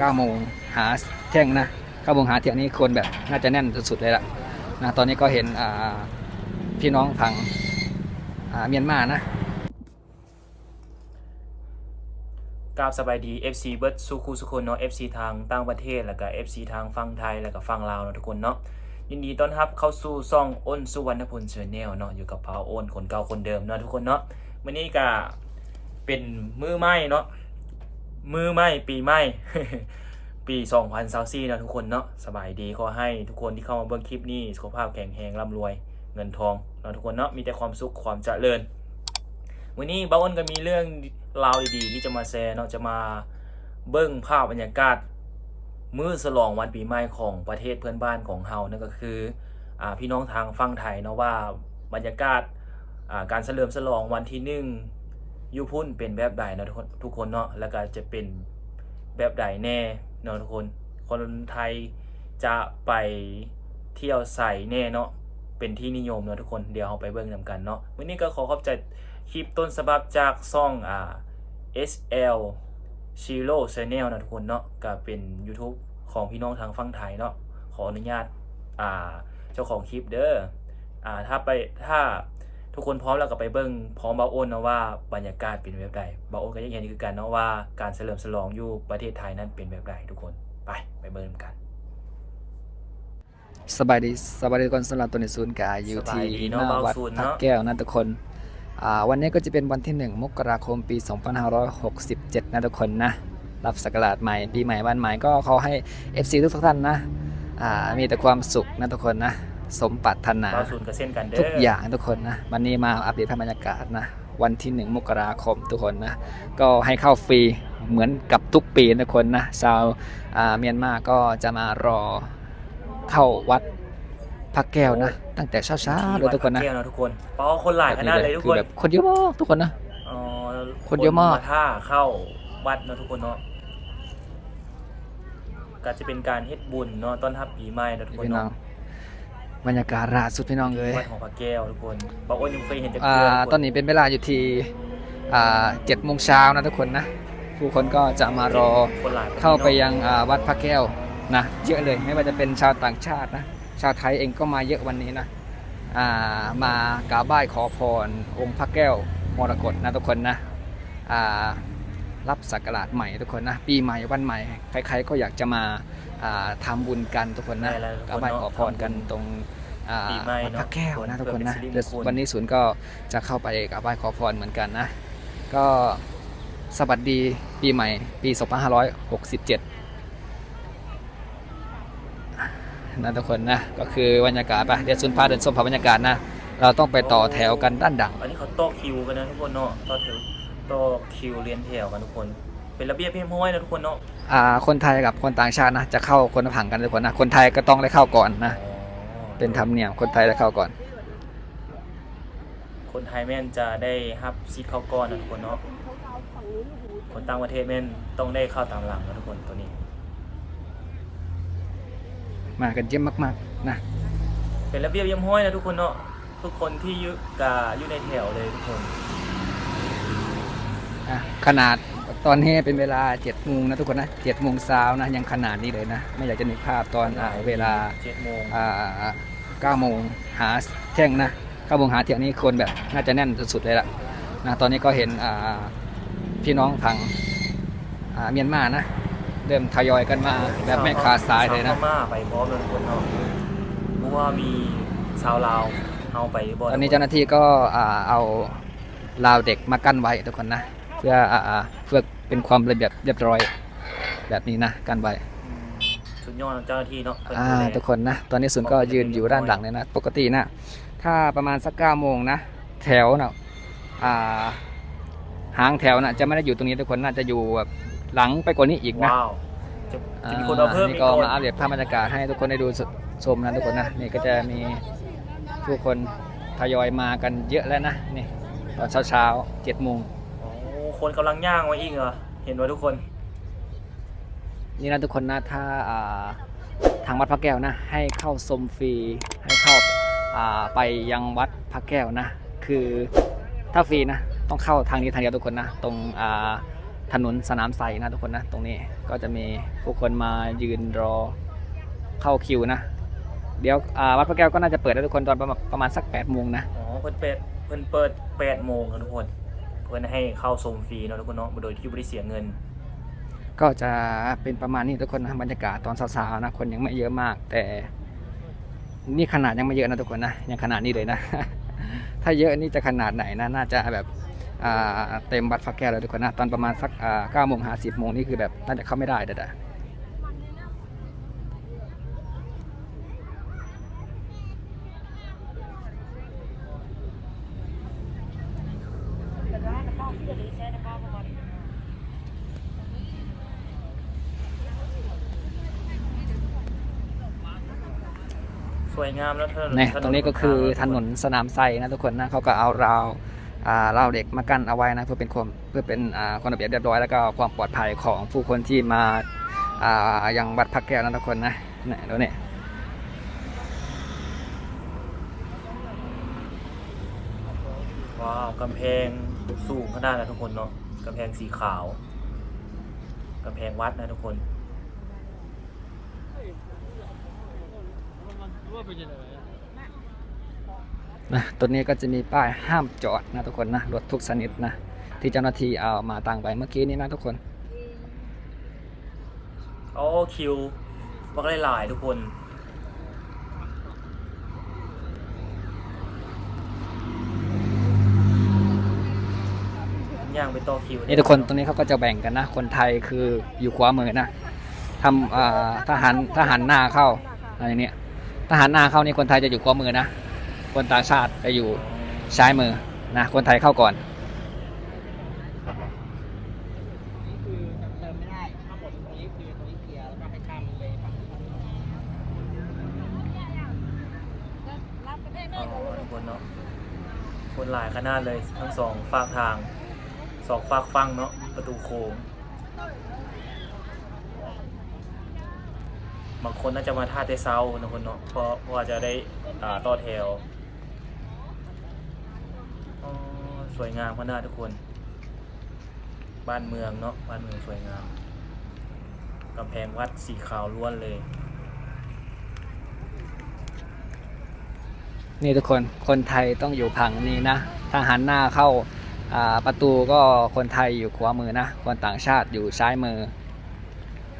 9โมงหาเที่ยงนะ9โมงหาเที่ยงนี้คนแบบน่าจะแน่นสุดๆเลยล่ะนะตอนนี้ก็เห็นพี่น้องฝั่งเมียนมานะกราบสบายดี FC เบิร์ดสุคูสุคนเนาะ FC ทางต่างประเทศแล้วก็ FC ทางฝั่งไทยแล้วก็ฝั่งลาวเนาะทุกคนเนาะยินดีต้อนรับเข้าสู่ซ่องอ้นสุวรรณพลเชนแนลเนาะอยู่กับเผาอ้นคนเก่าคนเดิมเนาะทุกคนเนาะวันนี้ก็เป็นมือใหม่เนาะ มือใหม่ปีใหม่ปี2024นาะทุกคนเนาะสบายดีขอให้ทุกคนที่เข้ามาเบิ่งคลิปนี้สุขภาพแข็งแรงร่ำรวยเงินทองเนาะทุกคนเนาะมีแต่ความสุขความเจริญวันนี้บ้าอ้นก็มีเรื่องราวดีๆที่จะมาแชร์เนาะจะมาเบิ้งภาพบรรยากาศมื้อฉลองวันปีใหม่ของประเทศเพื่อนบ้านของเฮานั่นก็คืออ่าพี่น้องทางฝั่งไทยเนาะว่าบรรยากาศอ่าการเฉลิมฉลองวันที่หนึ่ง ยูพุ่นเป็นแบบใดเนะทุกคนเนาะแล้วก็จะเป็นแบบใดแน่เนาะทุกคน คนไทยจะไปเที่ยวใส่แน่เนาะเป็นที่นิยมเนาะทุกคนเดี๋ยวเราไปเบิ่งนำกันเนาะวันนี้ก็ขอขอบใจคลิปต้นฉบับจากซ่องอ่า SL Shiro Channel นะทุกคนเนาะก็เป็น YouTube ของพี่น้องทางฝั่งไทยเนาะขออนุญาตอ่าเจ้าของคลิปเด้ออ่าถ้าไปถ้า ทุกคนพร้อมแล้วก็ไปเบิ้งพร้อมบาโอนนะว่าบรรยากาศเป็นแบบใดบาโอนก็ยังเห็นคือกันเนาะว่าการเฉลิมฉลองอยู่ประเทศไทยนั้นเป็นแบบใดทุกคนไปไปเบิ้งกันสบายดีสบายดีก่อนสำหรับตัวในศูนย์กายอยู่สบาที่ยดีหเนาะน้าเบาวัดศูนย์พระเนาะแก้วนะทุกคนอ่าวันนี้ก็จะเป็นวันที่ 1 มกราคมปี 2567 นะทุกคนนะ รับสักราชใหม่ปีใหม่วันใหม่ก็ขอให้ FC ทุกๆท่านนะอ่ามีแต่ความสุขนะทุกคนนะ สมปรารถนาเบาศูนย์ก็เส้นกันเด้อทุกอย่างทุกคนนะวันนี้มาอัปเดตภาพบรรยากาศนะวันที่ 1 มกราคมทุกคนนะก็ให้เข้าฟรีเหมือนกับทุกปีนะทุกคนนะชาวอ่าเมียนมาก็จะมารอเข้าวัดพระแก้วนะ ตั้งแต่เช้าๆเลยทุกคนนะที่วัดพรแก้วนะทุกคนเปาคนหลายขนาดเลยทุกคืคอนแบบคนเยอะมากทุกคนนะอ๋อคนเยอะมากท่าเข้าวัดเนาะทุกคนเนาะก็จะเป็นการเฮ็ดบุญเนาะต้อนรับปีใหม่เนาะทุกคนพี่น้องเนาะ บรรยากาศล่าสุดพี่น้องเลยวัดของพระแก้วทุกคนบางคนยังเคยเห็นจากอ่าเพื่อนตอนนี้เป็นเวลาอยู่ที่อ่าเจ็ดโมงเช้านะทุกคนนะ ผู้คนก็จะมารอคนหลายเข้าไปยังอ่าวัดพระแก้วนะเยอะเลยไม่ว่าจะเป็นชาวต่างชาตินะชาวไทยเองก็มาเยอะวันนี้นะอ่ามากราบไหว้ขอพรองค์พระแก้วมรกตนะทุกคนนะอ่า รับสักการะใหม่ทุกคนนะ ปีใหม่วันใหม่ ใครๆก็อยากจะมาอ่าทำบุญกันทุกคนนะได้แล้วทุกกราบคนไหว้เนาะขอพรกันตรงอ่าปีใหม่วัดเนาะพระแก้วนะทุกคนนะเพื่อเป็นสิริมงคลเดี๋ยววันนี้ศูนย์ก็จะเข้าไปกราบไหว้ขอพรเหมือนกันนะ ก็สวัสดีปีใหม่ปี 2567นะทุกคนนะ ก็คือบรรยากาศไปเดี๋ยวซุนพาเดินชมภาพบรรยากาศนะ เราต้องไปต่อแถวกันด้านดังอันนี้เขาโต๊ะคิวกันนะทุกคนเนาะโต๊ะแถวโต๊ะคิวเรียนแถวกันทุกคน เป็นระเบียบเพียงห้อยนะทุกคนเนาะอ่าคนไทยกับคนต่างชาตินะจะเข้าคนละผังกันทุกคนนะคนไทยก็ต้องได้เข้าก่อนนะอ๋อเป็นธรรมเนียมคนไทยได้เข้าก่อน คนไทยแม่นจะได้ฮับซีดเข้าก้อนนะทุกคนเนาะคนต่างประเทศแม่นต้องได้เข้าตามหลังนะทุกคนตัวนี้ มากันเยอะมากๆนะเป็นระเบียบเยี่ยมห้อยนะทุกคนเนาะทุกคนที่อยู่กาอยู่ในแถวเลยทุกคนอะ ขนาดตอนนี้เป็นเวลา7จ็ดโมงนะทุกคนนะเจ็ดโมงเช้านะยังขนาดนี้เลยนะ ไม่อยากจะนึกภาพตอนอ่าเวลาเจ็ดโมงอ่าเก้าโมงหาเที่ยงนะเก้าโมงหาเที่ยงนี้คนแบบน่าจะแน่นสุดๆเลยล่ะนะตอนนี้ก็เห็นอ่าพี่น้องฝั่งอ่าเมียนมานะเริ่มทยอยกันมาแบบไม่ขาดสายเลยนะ ชวพม่าไปพร้อมเลยทุกคนเนาะเพราะว่ามีชาวลาวเอาไปบ่ตอนนี้เจ้าหน้าที่ก็อ่าเอาราวเด็กมากั้นไว้ทุกคนนะเพื่ออ่าเพื่อเป็นความระเบียบเรียบร้อยแบบนี้นะกั้นไว้อืมสุดยอดเจ้าหน้าที่เนาะเพิ่นอ่าดูแลทุกคนนะ ตอนนี้ศูนย์ก็ยืนอยู่ด้านหลังเลยนะ ปกตินะถ้าประมาณสักเก้าโมงนะ แถวนะอ่าหางแถวนะจะไม่ได้อยู่ตรงนี้ทุกคนน่าจะอยู่แบบหลังไปกว่านี้อีกนะว้าวจะจะมีคนเอาเพิ่มนี่อีกก็คนมาอัปเดตภาพบรรยากาศให้ทุกคนได้ดูชมนะทุกคนนะนี่ก็จะมีผู้คนทยอยมากันเยอะแล้วนะนี่ตอนเช้าเช้าๆเจ็ดโมงโอ้ คนกำลังย่างมาอีกเหรอ เห็นว่าทุกคน นี่นะทุกคนนะถ้าอ่าทางวัดพระแก้วนะ ให้เข้าชมฟรีให้เข้าอ่าไปยังวัดพระแก้วนะ คือถ้าฟรีนะ ต้องเข้าทางนี้ทางเดียวทุกคนนะ ตรงอ่าถนนสนามไซนะทุกคนนะ ตรงนี้ก็จะมีผู้คนมายืนรอเข้าคิวนะ เดี๋ยวอ่าวัดพระแก้วก็น่าจะเปิดแล้วทุกคนตอนประมาณประมาณสัก8ปดโมงนะ อ๋อเพิ่นเปิดเพิ่นเปิด8โมงครับทุกคนเพื่อให้เข้าชมฟรีเนาะทุกคนเนาะโดยที่ไม่ได้เสียเงิน ก็จะเป็นประมาณนี้ทุกคนนะบรรยากาศตอนสาวๆนะคนยังไม่เยอะมาก แต่นี่ขนาดยังไม่เยอะนะทุกคนนะยังขนาดนี้เลยนะ ถ้าเยอะนี่จะขนาดไหนนะน่าจะแบบอ่าเต็มวัดพระแก้วเลยทุกคนนะตอนประมาณสักเก้าโมงหาสิบโมงนี่คือแบบน่าจะเข้าไม่ได้เด็ด ส วยงามแล้วเธอเนี่ยตรงนี้ก็คือถนนสนามไซนะทุกคนนะเขาก็เอาราวอ่าราวเหล็กมากั้นเอาไว้นะเพื่อเป็นความเพื่อเป็นอ่าความระเบียบเรียบร้อย แล้วก็ความปลอดภัยของผู้คนที่มาอ่ายังวัดพระแก้วนะทุกคนนะเนี่ยดูเนี่ยว้าวกำแพงสูงขนาดนะทุกคนเนาะกำแพงสีขาวกำแพงวัดนะทุกคน นะตัวนี้ก็จะมีป้ายห้ามจอดนะทุกคนนะรถทุกชนิดนะ ที่เจ้าหน้าที่เอามาตั้งไว้เมื่อกี้นี้นะทุกคนโอ้คิวบักหลายๆทุกคนย่างไปต่อคิวนี่ทุกคนตรงนี้เขาก็จะแบ่งกันนะ คนไทยคืออยู่ขวามือนะทำอ่าทหารทหารหน้าเข้าอะไรเนี้ย ทหารหน้าเข้านี่คนไทยจะอยู่ขวามือนะ คนต่างชาติจะอยู่ซ้ายมือนะคนไทยเข้าก่อนนี่คือเติมไม่ได้ถ้าหมดตรงนี้คือตรงนี้เคลียร์แล้วก็ให้ข้ามไปฝั่งนู้นอ๋อคนเนาะคนหลายขนาดเลยทั้งสองฝากทางสองฝากฟังเนาะประตูโค้ง บางคนน่าจะมาท่าเตเซานะคนเนาะเพราะเพราะว่าจะได้ต่อแถวสวยงามขนาดทุกคน บ้านเมืองเนาะบ้านเมืองสวยงามกำแพงวัดสีขาวล้วนเลย นี่ทุกคนคนไทยต้องอยู่ผังนี้นะทหารหน้าเข้าประตูก็คนไทยอยู่ขวามือนะ คนต่างชาติอยู่ซ้ายมือ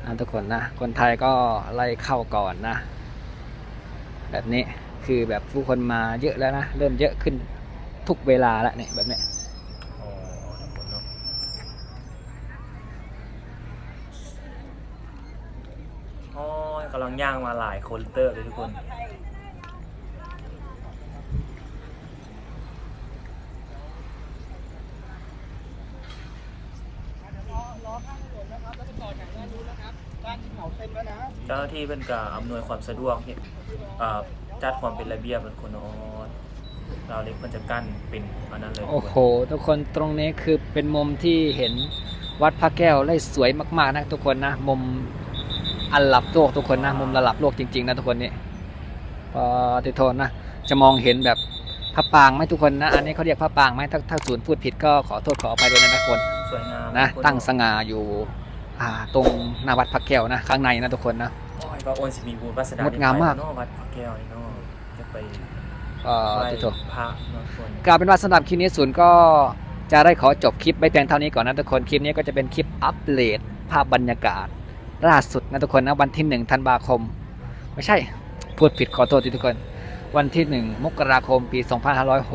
นะทุกคนนะ คนไทยก็ไล่เข้าก่อนนะ แบบนี้คือแบบผู้คนมาเยอะแล้วนะ เริ่มเยอะขึ้นทุกเวลาแล้วเนี่ยแบบนี้อ๋อกำลังย่างมาหลายคนเตอร์เลยทุกคน บ้านเขาเต็มแล้วนะ เจ้าหน้าที่เป็นการอำนวยความสะดวกเนี่ยอ่าจัดความเป็นระเบียบเป็นคนอ๋อเราเล็กมันจะกั้นเป็นอันนั้นเลยทุกโอ้คนโห ทุกคนตรงนี้คือเป็นมุมที่เห็นวัดพระแก้วได้สวยมากๆนะทุกคนนะ มุมอันลับโลกทุกคนนะ มุมระดับโลกจริงๆนะทุกคนนี่พอติโทนนะ จะมองเห็นแบบพระปรางไหมทุกคนนะ อันนี้เขาเรียกพระปรางไหมถ้าถ้าศูนย์พูดผิดก็ขอโทษขออภัยด้วยนะทุกคน สวยงามนะทุกคตั้งสง่าอยู่อ่าตรงหน้าวัดพระแก้วนะ ข้างในนะทุกคนนะ โอ้ยว่าโอนสิมีบุญวาสนางดงามมาก เนาะวัดพระแก้วนี่เนาะจะไปเอ่อไหว้ติโทพระเนาะทุกคนกล่าวเป็นว่าสำหรับคลิปนี้ศูนย์ก็จะได้ขอจบคลิปไปเพียงเท่านี้ก่อนนะทุกคนคลิปนี้ก็จะเป็นคลิปอัปเดตภาพบรรยากาศล่าสุดนะทุกคนนะวันที่1ธันวาคม ไม่ใช่พูดผิดขอโทษทีทุกคน วันที่ 1 มกราคมปี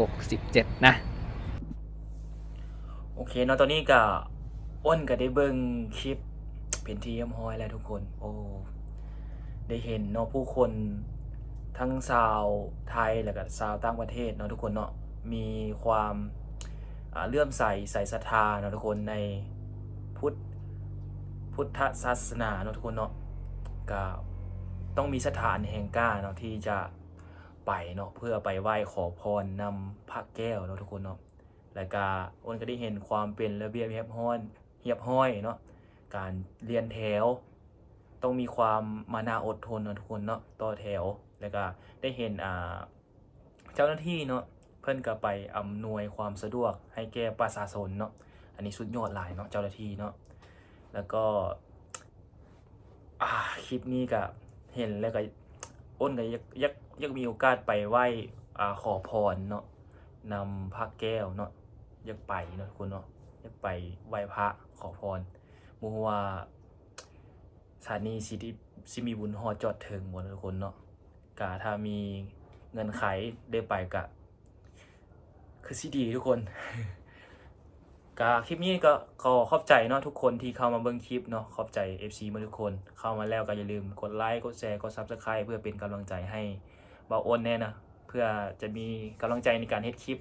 2567 นะ โอเคเนาะตอนนี้ก็อ้นก็ได้เบิ่งคลิปเป็นที่เยี่ยมห้อยแล้วทุกคน โอ้ ได้เห็นเนาะผู้คนทั้งชาวไทยแล้วก็ชาวต่างประเทศเนาะทุกคนเนาะมีความเลื่อมใสใส่ศรัทธาเนาะทุกคนในพุทธพุทธศาสนาเนาะทุกคนเนาะก็ต้องมีสถานแห่งกล้าเนาะที่จะไปเนาะเพื่อไปไหว้ขอพรนำพระแก้วเนาะทุกคนเนาะแล้วก็อ้นก็ได้เห็นความเป็นระเบียบเรียบห้อยเรียบห้อยเนาะการเรียนแถว ต้องมีความมานาอดทนนะทุกคนเนาะต่อแถวแล้วก็ได้เห็นอ่าเจ้าหน้าที่เนาะเพิ่นก็ไปอำนวยความสะดวกให้แก่ประชาชนเนาะอันนี้สุดยอดหลายเนาะเจ้าหน้าที่เนาะแล้วก็อ่าคลิปนี้ก็เห็นแล้วก็อ้นก็ยักยักยักมีโอกาสไปไหว้อ่าขอพรเนาะนำพระแก้วเนาะยักไปเนาะทุกคนเนาะยักไปไหว้พระขอพรมูว่า ถานีสิที่สิมีบุญฮอจอดถึงหมดทุกคนเนาะกะถ้ามีเงินไขได้ไปกะ คือสิดีทุกคนกาคลิปนี้ก็ขอขอบใจเนาะทุกคนที่เข้ามาเบิ่งคลิปเนาะขอบใจ FC มาทุกคนเข้ามาแล้วก็อย่าลืมกดไลค์กดแชร์กด Subscribe เพื่อเป็นกำลังใจให้เบาอ้นแน่นะเพื่อจะมีกำลังใจในการเฮ็ดคลิป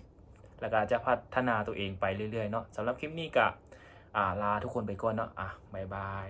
แล้วก็จะพัฒนาตัวเองไปเรื่อยๆเนาะสำหรับคลิปนี้ก็ลาทุกคนไปก่อนเนาะอะบ๊ายบาย